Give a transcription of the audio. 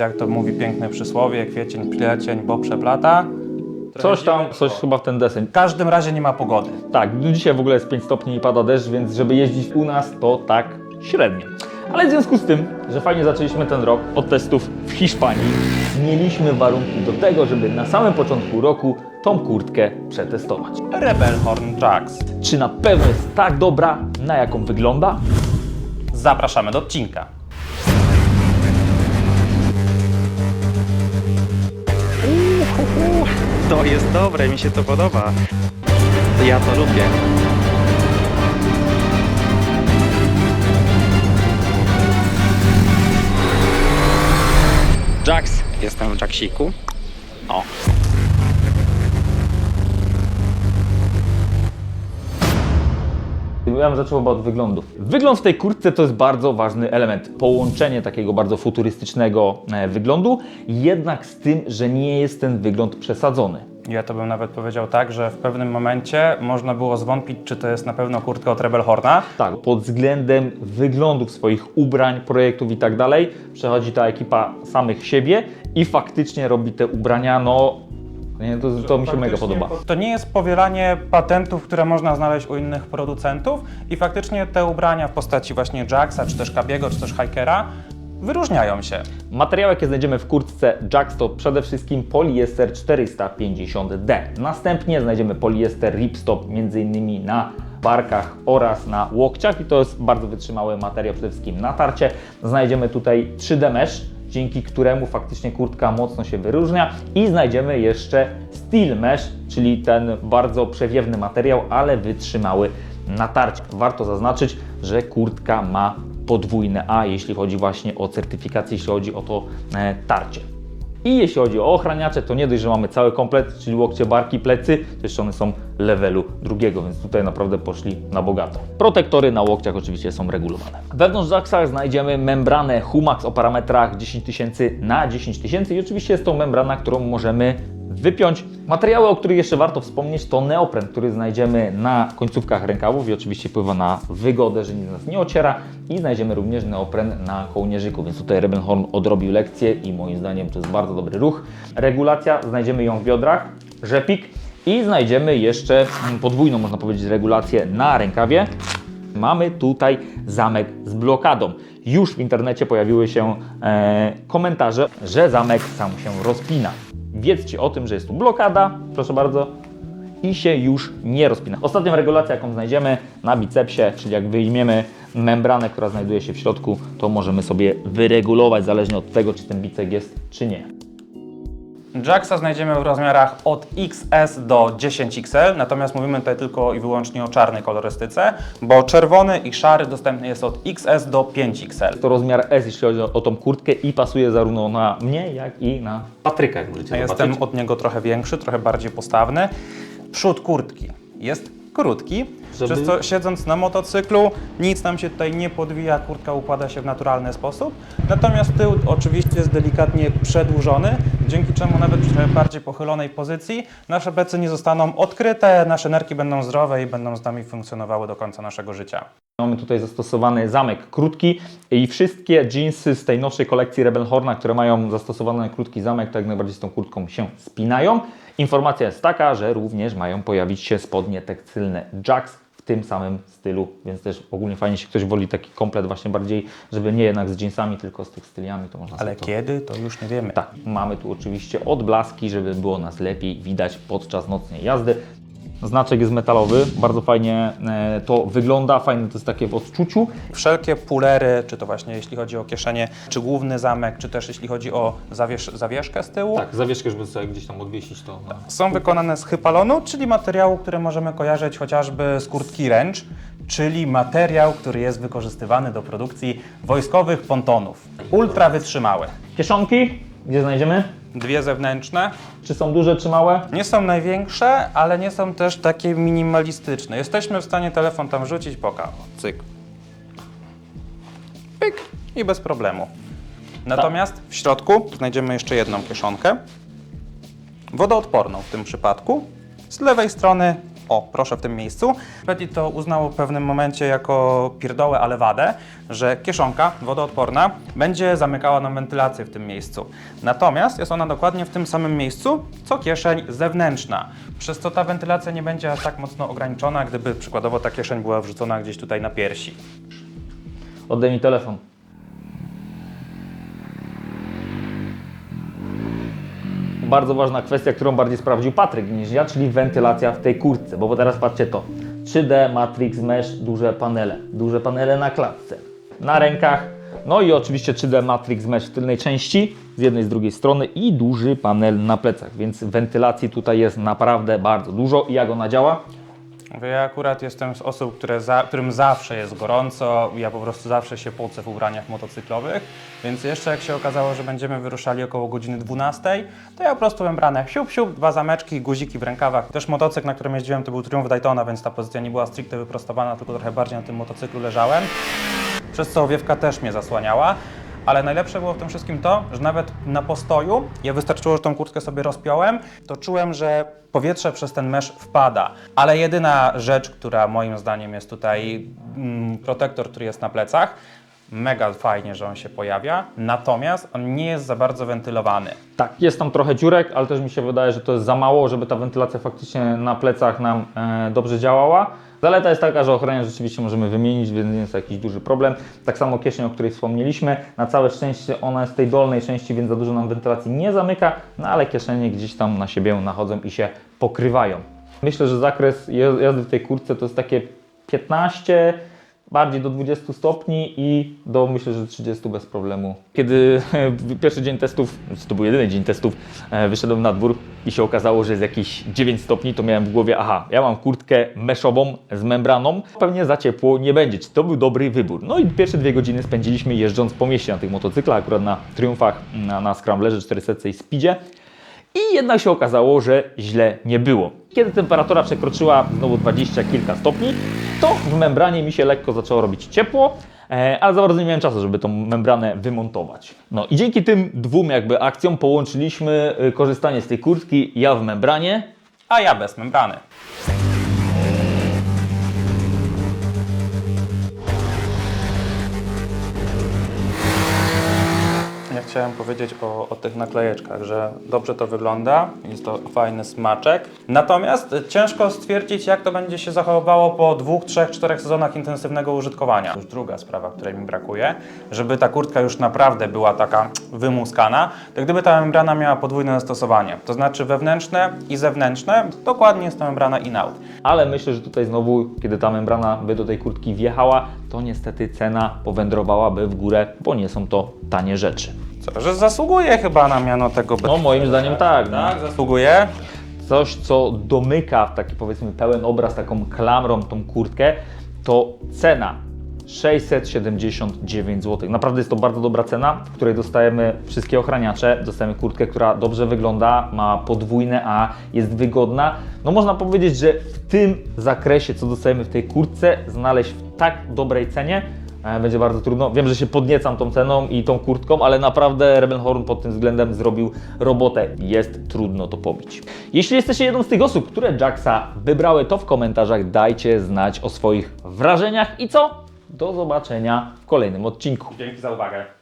Jak to mówi piękne przysłowie, kwiecień, plecień, bo przeplata. Coś tam, coś chyba w ten deseń. W każdym razie nie ma pogody. Tak, no dzisiaj w ogóle jest 5 stopni i pada deszcz, więc żeby jeździć u nas to tak średnio. Ale w związku z tym, że fajnie zaczęliśmy ten rok od testów w Hiszpanii, mieliśmy warunki do tego, żeby na samym początku roku tą kurtkę przetestować. Rebelhorn Jax. Czy na pewno jest tak dobra, na jaką wygląda? Zapraszamy do odcinka. To jest dobre, mi się to podoba. Ja to lubię. Jax, jestem w Jaxiku. O, Ja bym zaczął od wyglądu. Wygląd w tej kurtce to jest bardzo ważny element. Połączenie takiego bardzo futurystycznego e, wyglądu, jednak z tym, że nie jest ten wygląd przesadzony. Ja to bym nawet powiedział tak, że w pewnym momencie można było zwątpić, czy to jest na pewno kurtka od Rebelhorna. Tak, pod względem wyglądów swoich ubrań, projektów i tak dalej, przechodzi ta ekipa samych siebie i faktycznie robi te ubrania, no, nie, to, to mi się mega podoba. To nie jest powielanie patentów, które można znaleźć u innych producentów i faktycznie te ubrania w postaci właśnie Jacksa, czy też Kabiego, czy też Hikera wyróżniają się. Materiał, jaki znajdziemy w kurtce Jax to przede wszystkim poliester 450D. Następnie znajdziemy poliester ripstop m.in. na barkach oraz na łokciach i to jest bardzo wytrzymały materiał przede wszystkim na tarcie. Znajdziemy tutaj 3D mesh, dzięki któremu faktycznie kurtka mocno się wyróżnia i znajdziemy jeszcze steel mesh, czyli ten bardzo przewiewny materiał, ale wytrzymały na tarcie. Warto zaznaczyć, że kurtka ma podwójne A, jeśli chodzi właśnie o certyfikację, jeśli chodzi o to e, tarcie. I jeśli chodzi o ochraniacze, to nie dość, że mamy cały komplet, czyli łokcie, barki, plecy, to jeszcze one są levelu drugiego, więc tutaj naprawdę poszli na bogato. Protektory na łokciach oczywiście są regulowane. Wewnątrz Jaxa znajdziemy membranę Humax o parametrach 10000 na 10000 i oczywiście jest to membrana, którą możemy wypiąć. Materiały, o których jeszcze warto wspomnieć, to neopren, który znajdziemy na końcówkach rękawów i oczywiście wpływa na wygodę, że nic nas nie ociera. I znajdziemy również neopren na kołnierzyku, więc tutaj Rebelhorn odrobił lekcję i moim zdaniem to jest bardzo dobry ruch. Regulacja, znajdziemy ją w biodrach, rzepik i znajdziemy jeszcze mm, podwójną, można powiedzieć, regulację na rękawie. Mamy tutaj zamek z blokadą. Już w internecie pojawiły się e, komentarze, że zamek sam się rozpina. Wiedzcie o tym, że jest tu blokada, proszę bardzo, i się już nie rozpina. Ostatnią regulację, jaką znajdziemy na bicepsie, czyli jak wyjmiemy membranę, która znajduje się w środku, to możemy sobie wyregulować zależnie od tego, czy ten bicek jest, czy nie. Jacksa znajdziemy w rozmiarach od XS do 10XL, natomiast mówimy tutaj tylko i wyłącznie o czarnej kolorystyce, bo czerwony i szary dostępny jest od XS do 5XL. To rozmiar S, jeśli chodzi o, o tą kurtkę i pasuje zarówno na mnie, jak i na Patryka, jak możecie Ja zobaczyć. jestem od niego trochę większy, trochę bardziej postawny. Przód kurtki jest krótki, Żeby- przez co siedząc na motocyklu nic nam się tutaj nie podwija, kurtka układa się w naturalny sposób. Natomiast tył oczywiście jest delikatnie przedłużony, dzięki czemu nawet przy bardziej pochylonej pozycji nasze plecy nie zostaną odkryte, nasze nerki będą zdrowe i będą z nami funkcjonowały do końca naszego życia. Mamy tutaj zastosowany zamek krótki i wszystkie jeansy z tej nowszej kolekcji Rebelhorna, które mają zastosowany krótki zamek, to jak najbardziej z tą kurtką się spinają. Informacja jest taka, że również mają pojawić się spodnie tekstylne Jax w tym samym stylu, więc też ogólnie fajnie, jeśli ktoś woli taki komplet właśnie bardziej, żeby nie jednak z jeansami, tylko z tekstyliami, to można Ale sobie to... kiedy, to już nie wiemy. Tak, mamy tu oczywiście odblaski, żeby było nas lepiej widać podczas nocnej jazdy. Znaczek jest metalowy, bardzo fajnie e, to wygląda, fajne to jest takie w odczuciu. Wszelkie pulery, czy to właśnie jeśli chodzi o kieszenie, czy główny zamek, czy też jeśli chodzi o zawiesz zawieszkę z tyłu, Tak, zawieszkę, żeby sobie gdzieś tam odwiesić to. No. są wykonane z hypalonu, czyli materiału, który możemy kojarzyć chociażby z kurtki ręcz, czyli materiał, który jest wykorzystywany do produkcji wojskowych pontonów. Ultra wytrzymałe. Kieszonki, gdzie znajdziemy? Dwie zewnętrzne. Czy są duże, czy małe? Nie są największe, ale nie są też takie minimalistyczne. Jesteśmy w stanie telefon tam wrzucić, poka, o, cyk. Pyk i bez problemu. Natomiast w środku znajdziemy jeszcze jedną kieszonkę. Wodoodporną w tym przypadku. Z lewej strony o, proszę w tym miejscu. Petit to uznało w pewnym momencie jako pierdołę, ale wadę, że kieszonka wodoodporna będzie zamykała nam wentylację w tym miejscu. Natomiast jest ona dokładnie w tym samym miejscu, co kieszeń zewnętrzna. Przez co ta wentylacja nie będzie aż tak mocno ograniczona, gdyby przykładowo ta kieszeń była wrzucona gdzieś tutaj na piersi. Oddaj mi telefon. Bardzo ważna kwestia, którą bardziej sprawdził Patryk niż ja, czyli wentylacja w tej kurtce. Bo teraz patrzcie to. 3D Matrix Mesh, duże panele. Duże panele na klatce. Na rękach. No i oczywiście 3D Matrix Mesh w tylnej części, z jednej, z drugiej strony i duży panel na plecach, więc wentylacji tutaj jest naprawdę bardzo dużo. I jak ona działa? Ja akurat jestem z osób, które za, którym zawsze jest gorąco, ja po prostu zawsze się pocę w ubraniach motocyklowych, więc jeszcze jak się okazało, że będziemy wyruszali około godziny 12, to ja po prostu membranę siup, siup, dwa zameczki, guziki w rękawach. Też motocykl, na którym jeździłem, to był Triumph Daytona, więc ta pozycja nie była stricte wyprostowana, tylko trochę bardziej na tym motocyklu leżałem, przez co owiewka też mnie zasłaniała. Ale najlepsze było w tym wszystkim to, że nawet na postoju, ja wystarczyło, że tą kurtkę sobie rozpiąłem, to czułem, że powietrze przez ten mesz wpada. Ale jedyna rzecz, która moim zdaniem jest tutaj, mm, protektor, który jest na plecach, mega fajnie, że on się pojawia, natomiast on nie jest za bardzo wentylowany. Tak, jest tam trochę dziurek, ale też mi się wydaje, że to jest za mało, żeby ta wentylacja faktycznie na plecach nam e, dobrze działała. Zaleta jest taka, że ochraniacz rzeczywiście możemy wymienić, więc nie jest to jakiś duży problem. Tak samo kieszeń, o której wspomnieliśmy. Na całe szczęście ona jest w tej dolnej części, więc za dużo nam wentylacji nie zamyka, no ale kieszenie gdzieś tam na siebie nachodzą i się pokrywają. Myślę, że zakres jazdy w tej kurtce to jest takie 15, bardziej do 20 stopni i do myślę, że 30 bez problemu. Kiedy pierwszy dzień testów, znaczy to był jedyny dzień testów, e, wyszedłem na dwór i się okazało, że jest jakieś 9 stopni, to miałem w głowie, aha, ja mam kurtkę meszową z membraną, pewnie za ciepło nie będzie. Czy to był dobry wybór? No i pierwsze dwie godziny spędziliśmy jeżdżąc po mieście na tych motocyklach, akurat na Triumfach, na, na Scramblerze 400 i Speedzie. I jednak się okazało, że źle nie było. Kiedy temperatura przekroczyła znowu 20 kilka stopni, to w membranie mi się lekko zaczęło robić ciepło, e, ale za bardzo nie miałem czasu, żeby tą membranę wymontować. No i dzięki tym dwóm jakby akcjom połączyliśmy y, korzystanie z tej kurtki, ja w membranie, A ja bez membrany. Chciałem powiedzieć o, o tych naklejeczkach, że dobrze to wygląda, jest to fajny smaczek. Natomiast ciężko stwierdzić, jak to będzie się zachowywało po dwóch, trzech, czterech sezonach intensywnego użytkowania. Już druga sprawa, której mi brakuje, żeby ta kurtka już naprawdę była taka wymuskana, to gdyby ta membrana miała podwójne zastosowanie, to znaczy wewnętrzne i zewnętrzne, dokładnie jest to membrana in-out. ale myślę, że tutaj znowu, kiedy ta membrana by do tej kurtki wjechała, to niestety cena powędrowałaby w górę, bo nie są to tanie rzeczy. Że zasługuje chyba na miano tego No moim zdaniem tak. no. Tak, zasługuje. coś, co domyka w taki powiedzmy pełen obraz, taką klamrą tą kurtkę, to cena 679 zł. Naprawdę jest to bardzo dobra cena, w której dostajemy wszystkie ochraniacze, dostajemy kurtkę, która dobrze wygląda, ma podwójne A, jest wygodna. No można powiedzieć, że w tym zakresie, co dostajemy w tej kurtce, znaleźć w tak dobrej cenie, będzie bardzo trudno. Wiem, że się podniecam tą ceną i tą kurtką, ale naprawdę Rebelhorn pod tym względem zrobił robotę. Jest trudno to pobić. Jeśli jesteście jedną z tych osób, które Jacksa wybrały, to w komentarzach dajcie znać o swoich wrażeniach i co? Do zobaczenia w kolejnym odcinku. Dzięki za uwagę.